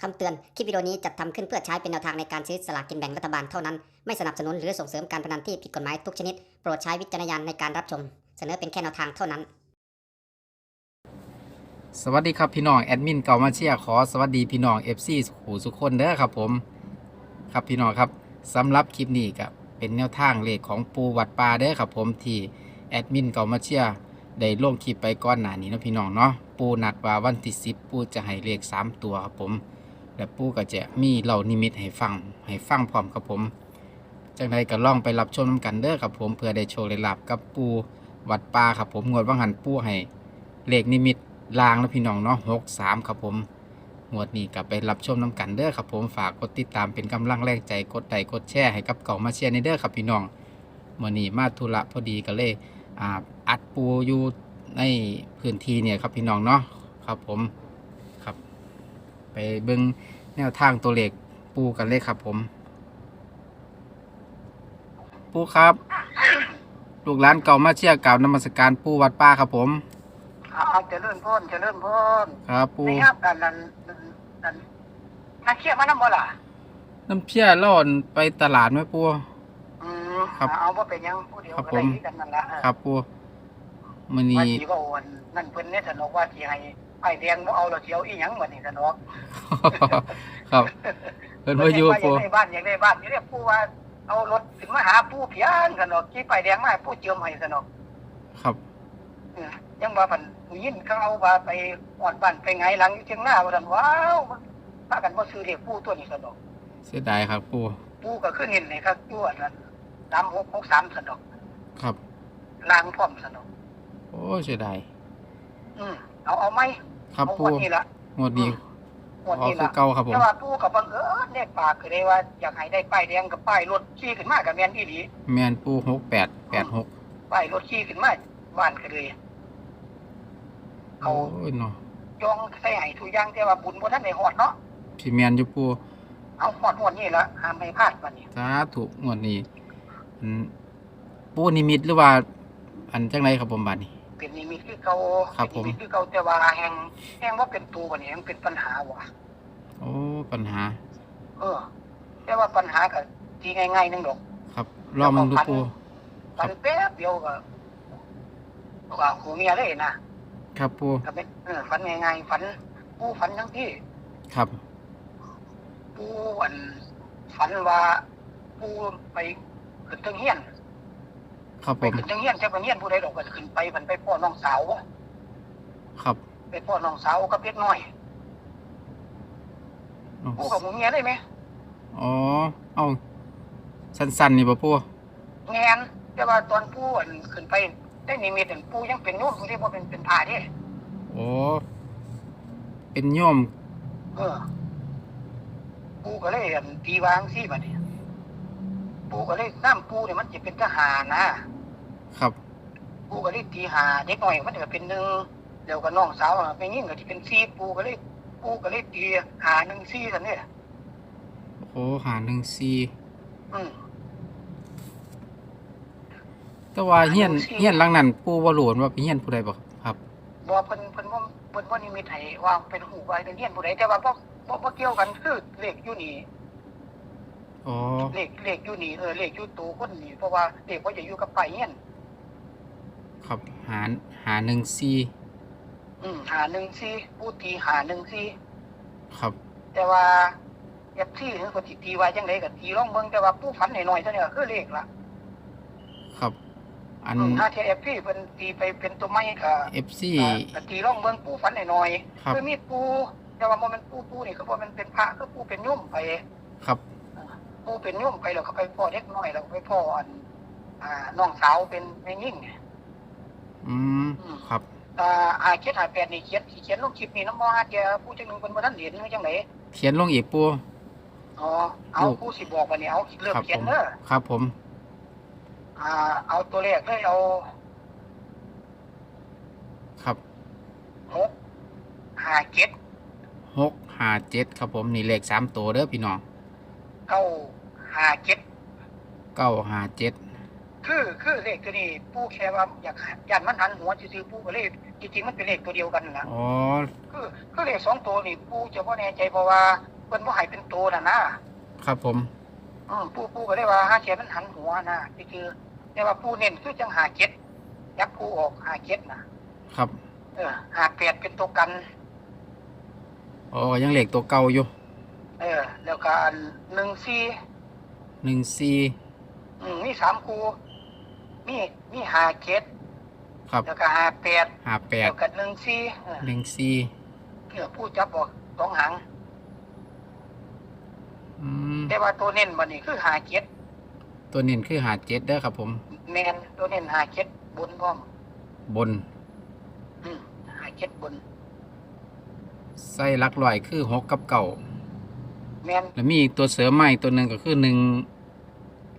คำเตือน คลิปวิดีโอนี้จัดทำขึ้นเพื่อใช้เป็นแนวทางในการซื้อสลากกินแบ่งรัฐบาลเท่านั้น ไม่สนับสนุนหรือส่งเสริมการพนันที่ผิดกฎหมายทุกชนิด โปรดใช้วิจารณญาณในการรับชม เสนอเป็นแค่แนวทางเท่านั้น สวัสดีครับพี่น้องแอดมินเก่ามาเชียร์ขอสวัสดีพี่น้อง FC สุขูสุขคนเด้อครับผม ครับพี่น้องครับสำหรับคลิปนี้ก็เป็นแนวทางเลขของปูวัดป่าเด้อครับผมที่แอดมินเก่ามาเชียร์ได้ลงคลิปไปก่อนหนานี้นะพี่น้องเนาะปูนัดว่าวันที่10ปูจะให้เลข 3 ตัวครับผม และปูก็จะมีเหล่านิมิตให้ฟังให้ฟังพร้อมครับผมจังใดก็ล่องไปรับชมนำกันเด้อครับผมเพื่อได้โชว์ได้ลาบกับปูวัดป่าครับผมงวดว่างหันปูให้เลขนิมิตลางแล้วพี่น้องเนาะหกสามครับผมหมวดนี้กลับไปรับชมน้ำกันเด้อครับผมฝากกดติดตามเป็นกำลังแรงใจกดไลค์กดแชร์ให้กับเก่ามาเชียร์ในเด้อครับพี่น้องหมวดนี้มาธุระพอดีก็เลยออัดปูอยู่ในพื้นที่เนี่ยครับพี่น้องเนาะครับผม ไปเบิ่งแนวทางตัวเลขปูกันเลยครับผม ปูครับ ลูกหลานเก่ามาเชียร์กล่าวนมัสการปูวัดป้าครับผมเอาเจริญพรเจริญพรครับปูนี่ครับอันนั้นอันนั้นนักเชี่ยมานำบ่ล่ะน้ำเชี่ยล่อนไปตลาดไหมปู อืมครับเอาบ่เป็นหยังผู้เดียวครับก็ผได้มคือกันนั่นล่ะเออครับปูมือว่านี้สิว่าวันนั่นเพิ่นเนี่ยสนอกว่าสิให้ ไอ้แดงบ่เอาแล้วสิเอาอีหยังบัดนี้สนอกครับเพิ่นมาอยู่ว่าอปูยากได้บ้านอยากได้บ้านนี่เรียกผู้ว่าเอารถถึงมาหาผู้เพียงสนอกขี่ไปายแดงมาให้ผู้เจิมให้สนอกครับเออยังว่าเพิ่นยินเขาเอาว่าไปหอดบ้านไปไงหลังอยู่เชียงหน้าว่าซั่นว้าวมันพากันบ่ซื้อเรียกผู้ตัวนี้สนอกเสียดายครับปูปูก็ขึ้นเห็นเลยครับตัวนั้นสามหกหกสามสนอก ครับลางพร้อมสนอกโอ้เสียดายอืมเอาเอาไหม ครับเอาปูวันนี้ละงวดนี้วันอ๋อนี้คือละเก่าครับผมแต่ว่าปูกับบังเอิญเนี่ยปากคือได้ว่าอยากให้ได้ป้ายแดงกับป้ายรถขี่ขึ้นมากับแมนอีหลีแมนปูหกแปดแปดหกป้ายรถขี่ขึ้นมาบ้านก็เลยเอาโอ้ยเนาะจองใส่ให้ทุกอย่างแต่ว่าบุญบ่ทันได้ฮอดเนาะพี่แมนอยู่ปูเอาฮอดฮอดนี่ละห้ามให้พลาดบัดนี้สาธุงวดนี้อันปูนิมิตหรือว่า อันจังไรครับผมบัดนี้ เป็นนิมิตคือเก่าครับเป็นนิมิตผมคือเก่าแต่ว่าแฮงแฮงว่าเป็นตัวบัดนี้แฮงเป็นปัญหาว่ะ โอ้ปัญหา เออ แต่ว่าปัญหาก็ทีง่ายๆนึงดอก ครับลองมึงดูปูฝันแป๊บเดียวก็ว่าหูเมียเลยนะครับปูก็เป็นเออฝันง่ายๆฝันผู้ฝันทั้งที่ครับผู้อันฝันว่าผู้ไปขึ้นเทิงเฮียน ครับไปผมขึ้นเทิงเฮียนแต่ว่าเฮียนผู้ใดดอกก็ขึ้นไปมันไปพ่อน้องสาวครับ ไปพ่อน้องสาวกับเพชรน้อยอ๋อผู้กับหูเมียได้ไหมอ๋อ เอาสั้นๆนี่ป่ะปูแงนแต่ว่าตอนผู้อันขึ้นไปได้นิมิตอันผู้ยังเป็นโยมผู้ที่ว่าเป็นเป็นพาเด้โอ้เป็นโยมเออปูก็เลยอั่นตีวางซี่บัดนี้ปูก็เลยน้ำปูเนี่ยมันจะเป็นทหารนะ ครับปูก็เลยตีหาเด็กหน่อยมันก็เป็นหนึ่งเดี๋ยวก็น้องสาวอะไปยิ่งก็ที่เป็นซี่ปูก็เลยปูก็เลยตีหาหนึ่งซี่สันเนี่ยโอ้หาหนึ่งซีอืมแต่ว่าเฮียนหาหนึ่งสี่เฮียนหลังนั้นปูว่าหลวนว่าเป็นเฮียนผู้ใดบ่ครับบอกเพิ่นเพิ่นว่าเพิ่นว่านิมิตให้ว่าเป็นหูไว้เป็นเฮียนผู้ใดแต่ว่าบ่บ่บ่เกี่ยวกันคือเลขอยู่นี่อ๋อเลขเลขอยู่นี่เออเลขอยู่ตัวคนนี่เพราะว่าเลขว่าจะอยู่กับป้ายเฮียน ครับหาหาหนึ่งซีอืมหาหนึ่งซี่ปูตีหาหนึ่งซี่ ครับ แต่ว่าเอฟซีเขาก็สิตีว่าจังไดก็ตีลองเบิ่งแต่ว่าผู้ฝันหน่อยๆเท่านี้ก็คือเลขละครับ อัน อืมถ้าที่เอฟซีเพิ่นตีไปเป็นตัวไม้ก็ FC อ่าก็ตีลองเบิ่งผู้ฝันหน่อยครับ ๆคือมีปูแต่ว่าบ่แม่นปูปูนี่ก็บ่แม่นเป็นพระคือปูเป็นโยมไป ครับ ปูเป็นโยมไปแล้วก็ไปพ่อเด็กน้อยแล้วก็ไปพ่ออันอ่าน้องสาวเป็นแม่ยิ่งเนี่ย อืมอืมครับอ่าอาเขียนหาแปดนี่เขียนสิเขียนลงคลิปนี่น้ำมอหาเจ้าผู้จังหนึงเพิ่นบ่ทันเห็นหรือจังไดเขียนลงอีกปู อ๋อเอาลูก ผู้สิบอกว่านี่เอาเริ่มครับเขียผนมเด้อครับผม อ่า เอาตัวเลขเลยเอาครับหกห้าเจ็ดหกห้าเจ็ดครับผมนี่เลขสามตัวเด้อพี่น้องเก้าห้าเจ็ดเก้าห้าเจ็ด คือคือเลขตัวนี้ปูแค่ว่าอยากยันมันหันหัวซื่อๆปูก็เลยจริงๆมันเป็นเลขตัวเดียวกันนั่นล่ะอ๋อคือคือเลขสองตัวนี่ปูจะบ่แน่ใจเพราะว่าเพิ่นบ่ให้เป็นตัวน่ะนะครับผมอืมปูปูก็เลยว่าห้าเจ็ดมันหันหัวนะคือแต่ว่าปูเน้นคือจังหาเจ็ดยักปูออกหาเจ็ดนะครับ เออหาแปดเป็นตัวกันอ๋อยังเหล็กตัวเก่าอยู่เออ แล้วก็อันหนึ่งสี่หนึ่งสี่อืมมีสามคู มีมีหาเจ็ดครับแล้วก็หาแปดห้าแปดแล้วก็หนึ่งสี่เออหนึ่งสี่เพื่อผู้จับบอกสองหางอืมแต่ว่าตัวเน้นมันนี่คือหาเจ็ดตัวเน้นคือหาเจ็ดเด้อครับผม แมนตัวเน้นหาเจ็ดบนพร้อมบนอืมหาเจ็ดบน ไส้ลักลอยคือหกกับเก่า แมนแล้วมีอีกตัวเสริมใหม่ตัวหนึ่งก็คือหนึ่ง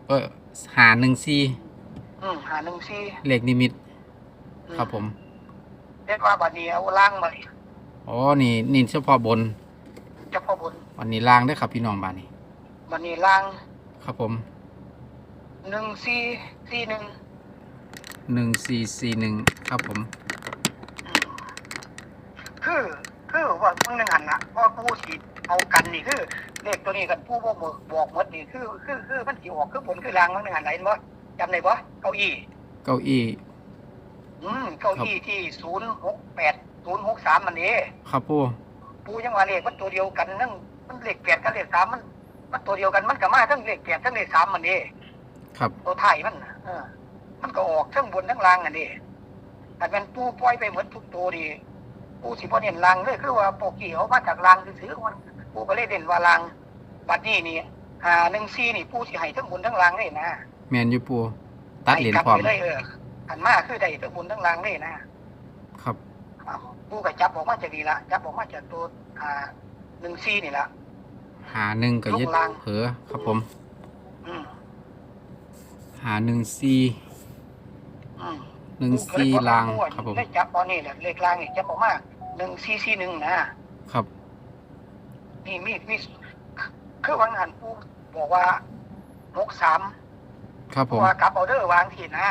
เออหาหนึ่งสี่ อืมหาหนึ่งสี่เหล็กนิมิตอืครับผมเรียกว่าบัดนี้เอาล่างมาเลยอ๋อ นี่นี่เฉพาะบนเฉพาะบนวันนี้ล่างได้อครับพี่น้องบ้านนี้บัดนี้ล่าง ครับผมหนึ่งสี่สี่หนึ่งหนึ่งสี่สี่หนึ่งครับผมอืมคือคือว่าเพิ่งหนึ่งหันละเพราะผู้สีเอากันนี่คือเลขตัวนี้กันผู้บอกบอกหมดนี่คือคือคือมันสีออกคือบนคือล่างมันหนึ่งหันไหนบ่ จำได้บ่เก้าอี้ เก้าอี้ อืมเก้าอี้ที่ศูนย์หกแปดศูนย์หกสามมันนี่ครับปูปูยังว่าเลขมันตัวเดียวกันนั่งมันเลขแปดกับเลขสามมัน มันตัวเดียวกันมันก็มาทั้งเลขแปดทั้งเลขสามมันนี่ครับ ตัวไทายมันน่ะเออ มันก็ออกทั้งบนทั้งล่างอันนี้แต่เป็นปูปล่อยไปเหมือนทุกตัวดีปูสิบ่เน้นล่างเลยคือว่าปกติเขามาจากล่างซื้อๆมันปูก็เลยเด่นว่าล่างบัดนี้นี่อ่าหนึ่งซีนี่ปูสิให้ทั้งบนทั้งล่างเลยนะ แมนยูปูตัดเหรียญให้กลับพร้อม ไปเลยเอออันมาคือได้ทั้งบนทั้งล่างเลยนะครับอ้าวปูก็จับออกมาจากนี่ละจับออกมาจากตัวอ่าหนึ่งซีนี่ละ หาหนึ่งก็ยึดลงล่าง เผลอครับผม อืมหาหนึ่งสี่อืมหนึ่งสี่ลางครับผม ได้จับตอนนี้แหละเลขลางนี่จับออกมาหนึ่งซีซีหนึ่งนะครับ นี่มีมีคือวางหันปูบอกว่าหกสาม ครับผม ว่ากลับเอาเดอร์วางทีนะ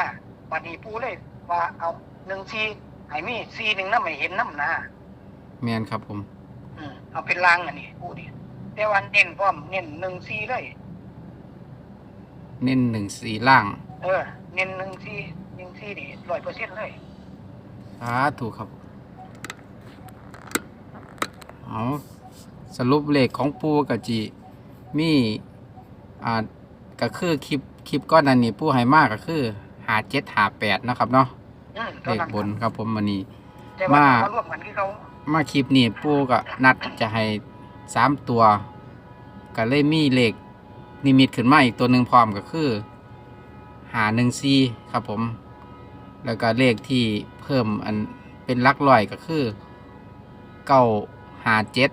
วันนี้ปูเลยว่าเอาหนึ่งซีให้มีซีหนึ่งน้ำไม่เห็นน้ำนะแมนครับผม อืมเอาเป็นลางอันนี้ปูนี่แต่วันเน้นพร้อมเน้นหนึ่งซีเลย เน้นหนึ่งสี่ล่างเออ เน้นหนึ่งซีหนึ่งซีนี่ร้อยเปอร์เซ็นต์เลยสาถูกครับ เอาสรุปเลขของปูกับจีมีอ่าก็คือคลิป คลิปก้อนนั้นนี่ปูให้มากก็คือหาเจ็ดหาแปดนะครับเนาะอืมเลขบนครับผมวันนี้แต่ว่ามา เขาร่วมกันคือเขามาคลิปนี้ปูก็นัดจะให้สามตัว ก็เลยมีเลขนิมิตขึ้นมาอีกตัวหนึ่งพร้อมก็คือหาหนึ่งซีครับผม แล้วก็เลขที่เพิ่มอันเป็นหลักร้อยก็คือเก้าหาเจ็ด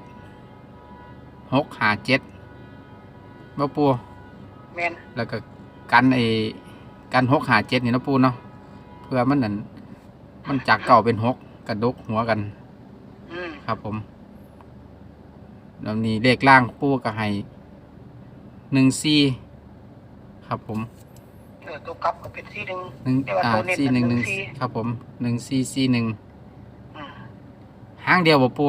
หกหาเจ็ดมาปู แมนแล้วก็ กันไอ้กันหกหาเจ็ดนี่เนาะปูเนาะเพื่อมันนั่นมันจากเก่าเป็นหกกระดกหัวกัน อืมครับผมแล้วนี้เลขล่างปูก็ให้หนึ่งซีครับผมเออตัวกลับก็เป็นซีหนึ่ง หนึ่งแต่ว่าอ่าตัวเน้นซีหนึ่งหนึ่งหนึ่ง4ครับผมหนึ่งซีซีหนึ่งอืมห้างเดียวบ่ปู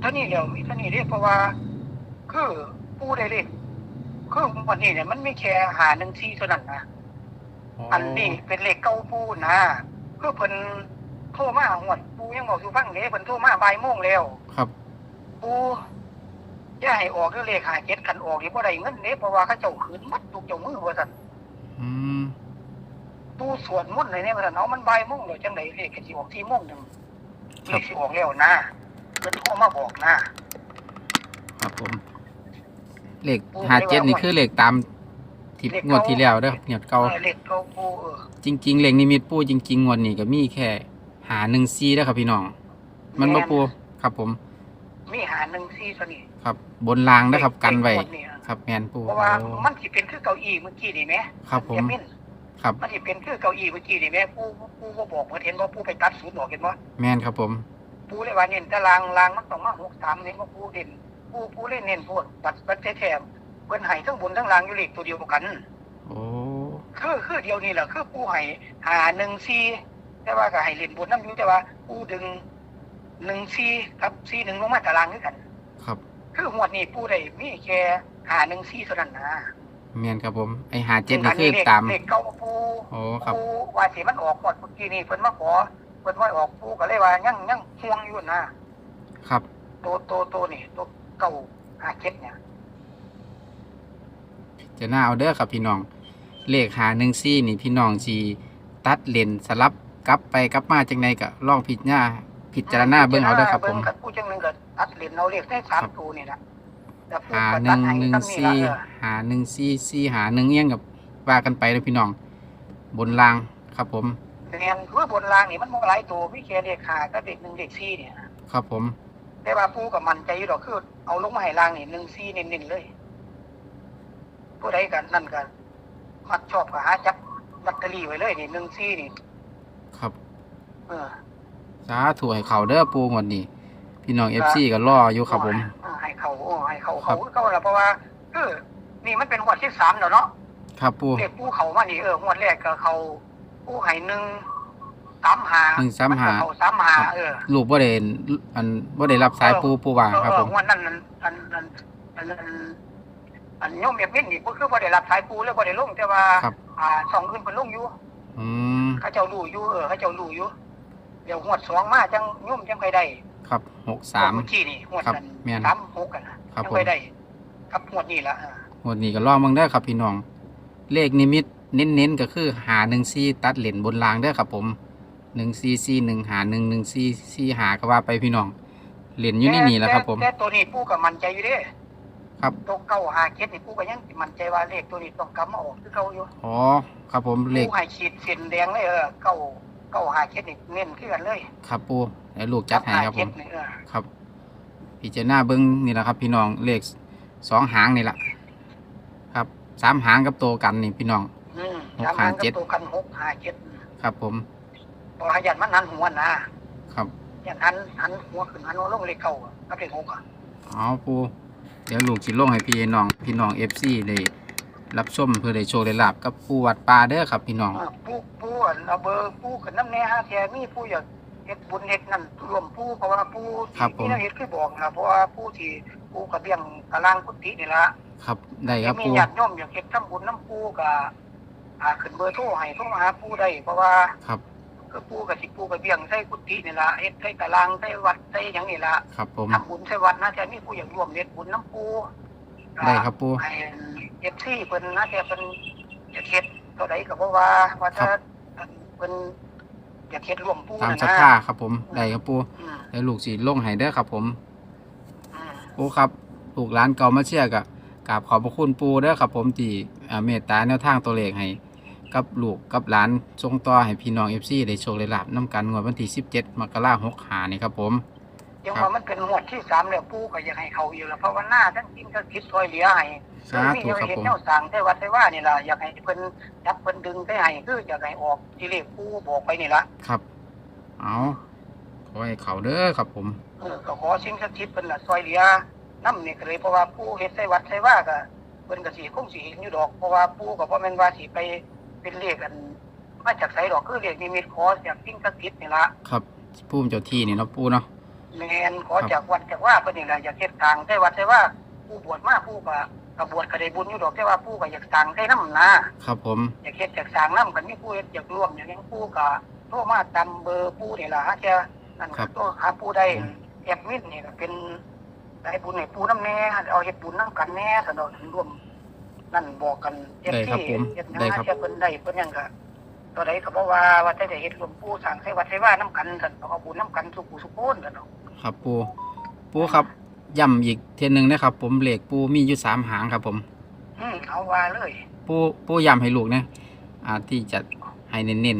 เท่านี้เดียวมีเท่านี้เรียกเพราะว่า คือปูได้เลข คือวันนี้เนี่ยมันไม่แค่หาหนึ่งซีเท่านั้นนะอันนี้เป็นเลขเก้าปูนะคือเพิ่นโทรมาหวดปูยังบอกสู่ฟังเลยเพิ่นโทรมาบ่ายโมงแล้วครับ ปูอย่าให้ออกเด้อเลขหาเจ็ดคันออกนี่บ่ได้เงินเด้เพราะว่าเขาเจ้าขืนมัดทุกเจ้ามือว่าซั่นอืมปูสวดมนต์เลยเนี่ยว่าซั่นเอามันบ่ายโมงแล้วจังไดเลขก็สิออก4โมงหนึงเลขสิออกแล้วนะเพิ่นโทรมาบอกนะครับผม เลขปูหาเจ็ดเรียกว่านี่คือเลขตามที่เลขงวดเก่าที่แล้วเด้อเงียดเก่าเออเลขเก้าปูเออจริง ๆ เลขนิมิตปูจริง ๆ งวดนี้ก็มีแค่หาหนึ่งซีแล้วครับพี่น้อง มันบ่ปูครับผม มีหาหนึ่งซี่ตัวนี้ครับ บนรางนะครับ กันไว้เลขนี่ครับแมนปูเพราะว่าโอ้มันสิเป็นคือเก้าอี้เมื่อกี้นี่ไหมครับผมเดี๋ยวมิ้นครับมันสิเป็นคือเก้าอี้เมื่อกี้นี่ไหมปูปูก็บอกเพิ่นเห็นว่าปูไปตัดศูนย์ออกเห็นบ่แมนครับผมปูเลยว่าเน้นแต่ลางลางมันต้องมาหกสามเน้นว่าปูเด่น ปูปูเล่นเน้นพวกตัดตัดแท้ๆเพิ่นให้ทั้งบนทั้งล่างอยู่เลขตัวเดียวกันโอ้คือคือเดียวนี่แหละคือปูให้หาหนึ่งซีแต่ว่าก็ให้เล่นบนน้ำอยู่แต่ว่าปูดึงหนึ่งซีกับซีหนึ่งลงมาตารางด้วยกัน ครับ คือหมวดนี้ปูได้มีแค่หาหนึ่งซีเท่านั้นนะแม่นครับผม ไอหาเจ็ดนี่คือเลขตามเลขเก้าปูโอ้ครับปูว่าสิมันออกหมดเมื่อกี้นี่เพิ่นมาขอเพิ่นว่าออกปูก็เลยว่ายังยังห่วงอยู่นะครับตัวตัวตัวนี่ตัว เก้าหาเจ็ดเนี่ยจะน่าเอาเด้อครับพี่น้อง เลขหาหนึ่งซี่นี่พี่น้องสีตัดเลนสลับกลับไปกลับมาจังไดก็ลองพิจารณาพิจารณาเบิ่งเอาเด้อครับผมเงกับปูจังหนึงก็ตัดเหรียญเอาเลขได้สามตัวนี่นะแต่ปูหาก็หตันึ่ดงให้หนึ่งซ้ำนี่ซี่ละเออหาหนึ่งซี่ซี่หาหนึ่งเอียงกับว่ากันไปเลยพี่น้อง บนรางครับผมเรียนคือบนรางนี่มันบ่หลายตัวพี่แค่เลขหาก็เด็กหนึ่งเด็กซี่เนี่ยนะครับผม แต่ว่าปูกับมันใจอยู่ดอกคือ เอาลงมาให้รางนี่หนึ่งซี่เน้นๆเลย ผู้ใดกันนั่นกันมักชอบก็หาจับลอตเตอรี่ไว้เลยนี่หนึ่งซี่นี่ ครับ เออสาธุให้เขาเด้อปูงวดนี้พี่น้องเอฟซีก็รออยู่ครับผมเออให้เขาโอ้ให้เขาครัเขาบเขาละเพราะว่าคือนี่มันเป็นงวดที่สามแล้วเนาะครับปูเด็กปูเขามานี่เอองวดแรกก็เขาปูให้หนึ่ง สามหาหนึ่งสามหานก็เขาสามหาเออลูกบ่ได้อันบ่ได้รับสายปูปูวางครับเอผอมงวดนั้นอันอันอันอันอันอันโยมเอฟมินนี่ก็คือบ่ได้รับสายปูแล้วบ่ได้ลงแต่ว่าครับอ่าสองอื่นเพิ่นลงอยู่อืมเขาเจ้ารู้อยู่เออเขาเจ้ารู้อยู่เดี๋ยวงวดสองมาจังโยมจังค่อยได้ครับหกสามเมื่อกี้นี่งวดครับนั้นแม่นสามหกกันนะครับจังค่อยได้ครับงวดนี้ละเอองวดนี้ก็รอเบิ่งเด้อครับพี่น้อง เลขนิมิตเน้นๆก็คือหาหนึ่งซีตัดเหรียญบนรางเด้อครับผม หนึ่งซีซีหนึ่งหาหนึ่งหนึ่งซีซีหาก็ว่าไปพี่น้องเหรียญอยู่ในี่นี่แหละครับ ผม แต่แต่ตัวนี้ปูก็มั่นใจอยู่เด้ครับ ตัวเก้าหาเจ็ดนี่ปูก็ยังมั่นใจว่าเลขตัวนี้ต้องกลับมาออกคือเก่าอยู่อ๋อครับผมเลขปูให้ขีดเส้นแดงเลยเออเก้าเก้าหาเจ็ดนี่เน้นคือกันเลยครับปูเดี๋ยวลูกจัดให้ครับผมเจ็ดนี่เออครับพิจารณาเบิ้งนี่แหละครับ พี่น้องเลขสองหางนี่แหละครับสามหางกับโตวกันนี่พี่น้อง อืมหกสามหาหางเจ็กัดบตัวกันหกหาเจ็ดครับผม พอหายันมันหันหัวนะครับยันหันหันหัวขึ้นหันหัวลงเลขเก้าอะกับเลขหกอะเอาปูเดี๋ยวลูกสิลงให้พี่น้อง พี่น้องเอฟซีได้รับชมเพื่อได้โชว์ได้ลาบกับปูวัดป่าเด้อครับ พี่น้องเออปูปูอันเอาเบอร์ปูขึ้นน้ำแน่ฮะแกมีปูอยากเฮ็ดบุญเฮ็ดนั่นรวมปูเพราะว่าปูครับผมที่นี่เฮ็ดคือบอกนะเพราะว่าปูที่ปูกระเบียงตารางกุฏินี่ละครับได้ครับมีปูญาติโยมอยากเฮ็ดทำบุญน้ำปูก็อ่าขึ้นเบอร์โทรให้โทรมาหาปูได้เพราะว่าครับ คือปูกับสิปูกระเบียงใส่กุฏินี่ละเฮ็ดใส่ตารางใส่วัดใส่หยังนี่ละครับผม ทำบุญใส่วัดนะแต่มีผู้อยากร่วมเฮ็ดบุญน้ำปูได้ครับปูไอ้เอฟซีเพิ่นนะแต่เพิ่นจะเฮ็ดตัวใดก็บ่ว่าว่าถ้าเพิ่นอยากเฮ็ดร่วมปูตามนั่นศรัทนะธาครับผม ได้ครับปูอืมเดี๋ยวลูกสิลงให้เด้อครับผม อืม ปูครับลูกหลานเก่ามาเชียร์กะกราบขอบพระคุณปูเด้อครับผมที่อ่าเมตตาแนวทางตัวเลขให้ กับลูกกับหลานทรงต่อให้พี่น้องเอฟซีได้โชคได้ลาบน้ำกันงวดวันที่17มกราคม65นี่ครับผม ยังว่ามันเป็นหมวดที่สามแล้วปูก็อยากให้เขาอยู่แล้วเพราะว่าหน้าทั้งกินทั้งคิดซอยเหลือให้สามีธุแนวครับเฮ็ดผมแนวสั่งได้วัดได้ว่านี่ล่ะอยากให้เพิ่นจับเพิ่นดึงได้ให้คืออยากให้ออกที่เลขปูบอกไปนี่ล่ะครับ เอาขอให้เขาเด้อครับผม เออก็ขอสิ่งศักดิ์สิทธิ์เพิ่นล่ะซอยเหลือน้ำนี่ก็เลยเพราะว่าปูเฮ็ดใส่วัดใส่ว่าก็เพิ่นก็สิคงสิเห็นอยู่ดอกเพราะว่าปูก็บ่แม่นว่าสิไป เป็นเลขอันมาจากไสดอกคือเลขนิมิตขอจากสิ่งศักดิ์สิทธิ์นี่ล่ะครับผู้เจ้าที่นี่เนาะปูเนาะแม่นขอจากวัดจากว่าเพิ่นนี่ล่ะอยากเฮ็ดทางใส่วัดใส่ว่าผู้บวชมาผู้ก็ก็บวชก็ได้บุญอยู่ดอกแต่ว่าผู้ก็อยากสร้างใส่น้ำนะครับผมอยากเฮ็ดจากสร้างน้ำกันมีผู้เฮ็ดอยากร่วมอย่างนี้ผู้ก็โทรมาตามเบอร์ผู้นี่ล่ะฮะจะนั่นก็โทรหาผู้ได้แอดมินนี่ก็เป็นได้บุญให้ผู้น้ำแน่เอาเฮ็ดบุญนํกันแน่สนองร่วม นั่นบอกกันเฮ็ดได้ครับที่ผมเฮ็ดหยังได้หาครับเจ้าเพิ่นได้เพิ่นหยังก็ตัวใดก็บ่ว่าว่าแต่ได้เฮ็ดรวมผู้สร้างใส่วัดใส่ว่านํกันซั่นเอาบุญนํกันสุขสุขคนซั่นเนาะครับปูปูครับย้ำอีกเทียนหนึ่งนะครับ ผมเหล็กปูมีอยู่สามหางครับ ผมอืมเอาว่าเลยปูปูย้ำให้ลูกนะอ่าที่จะให้เน้น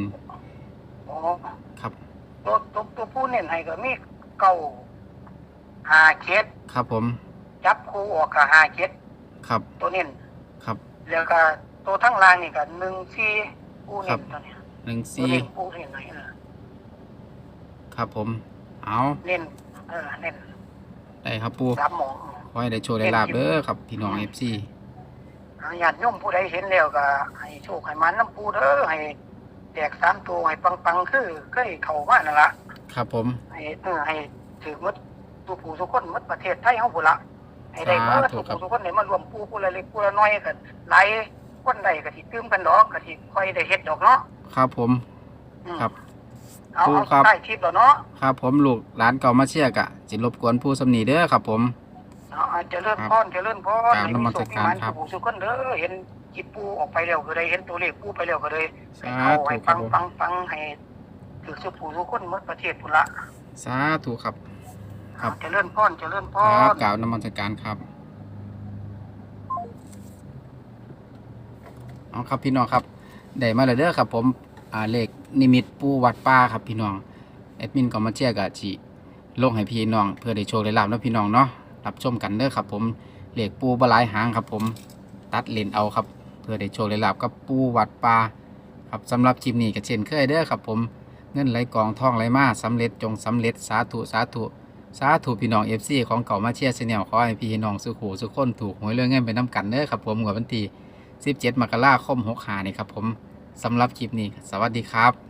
อ๋อๆครับ ตัวตัวตัวผู้เน้นให้ก็มีเก้าหาเจ็ดครับผมจับคู่ออกก็หาเจ็ดครับตัวเน้น ครับแล้วก็ตัวทั้งล่างนี่ก็หนึ่งสี่ผู้เน้นตัวเนี้ยหนึ่งตัวสี่เน้นผู้เน้นไหนเออครับผม เอาเน้นเออเน้นได้ครับปูสามหมองขอให้ได้โชว์ได้ลาบเด้อครับพี่น้องเอฟซีเอาญาติโยมผู้ใดเห็นแล้วก็ให้โชคให้มันน้ำปูเด้อให้แตกสามตัวให้ปังๆคือเคยเข้ามานั่นละ ครับผม ให้เออให้ถือหมดทุกผู้ทุกคนหมดประเทศไทยเฮาพุ่นละ ให้ได้หมดทุกผู้ทุกคนได้มารวมปูผู้ละเล็กผู้ละน้อยกันหลายคนใดก็สิตื้มกันดอกก็สิค่อยได้เฮ็ดดอกเนาะครับผม อืมครับ เอาปูเอาครับ ใต้คลิปแล้วเนาะครับผมลูกหลานเก่ามาเชียร์กะจิรบกวนผู้สำนีเด้อครับผม เอาเอาเจริญครับพรเจริญพรกราบนมัสการให้มีครับสุขมีหมันสุขคนเด้อเห็นจิตปูออกไปแล้วก็ได้เห็นตัวเลขปูไปแล้วก็เลยสาให้เอาธุให้ครัฟับงผมฟังฟังให้ถือสุขผู้ทุกคนหมดประเทศพุ่นละ สาธุครับ ครับเจริญพรเจริญพครับรกล่าวนมัสการครับ เอาครับพี่น้องครับได้มาแล้วเด้อครับ ผมอ่าเลขนิมิตปูวัดป้าครับพี่น้องแอดมินก็มาเชียร์กะจิลงให้พี่น้อง เพื่อได้โชคได้ลาบเนาะพี่น้องเนาะรับชมกันเด้อครับ ผมเลขปูบหลายหางครับ ผมตัดเลนเอาครับ เพื่อได้โชคได้ลาบกับปูวัดป่าครับสำหรับคลิปนี้ก็เช่นเคยเด้อครับ ผมเงินไหลกองทองไหลมาสำเร็จจงสำเร็จสาธุสาธุ สาธุพี่น้องเอฟซีของเก่ามาเชียร์ชแนลขอให้พี่น้องสุขหูสุขคนถูกหวยเรื่องเงินไปน้ำกันเด้อครับผมหัวบันที17มกราคม65นี่ครับผมสำหรับคลิปนี้ สวัสดีครับ